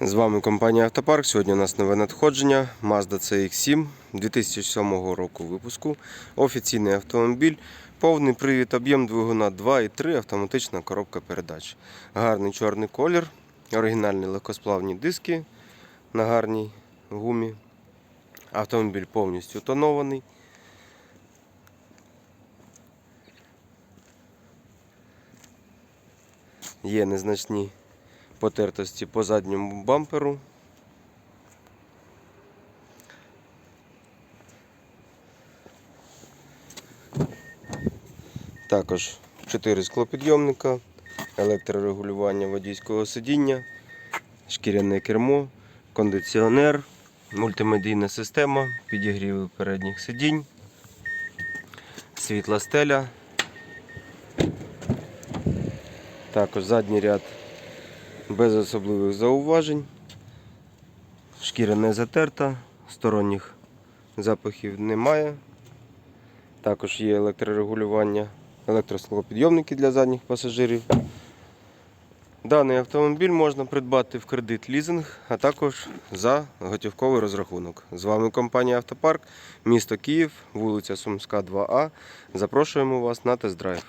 З вами компанія Автопарк. Сьогодні у нас нове надходження Mazda CX-7 2007 року випуску. Офіційний автомобіль, повний привід, об'єм двигуна 2,3, автоматична коробка передач. Гарний чорний колір, оригінальні легкосплавні диски на гарній гумі. Автомобіль повністю тонований. Є незначні потертості по задньому бамперу. Також 4 склопідйомника, електрорегулювання водійського сидіння, шкіряне кермо, кондиціонер, мультимедійна система, підігріви передніх сидінь, світла стеля. Також задній ряд без особливих зауважень. Шкіра не затерта, сторонніх запахів немає. Також є електрорегулювання, електросклопідйомники для задніх пасажирів. Даний автомобіль можна придбати в кредит лізинг, а також за готівковий розрахунок. З вами компанія Автопарк, місто Київ, вулиця Сумська, 2А. Запрошуємо вас на тест-драйв.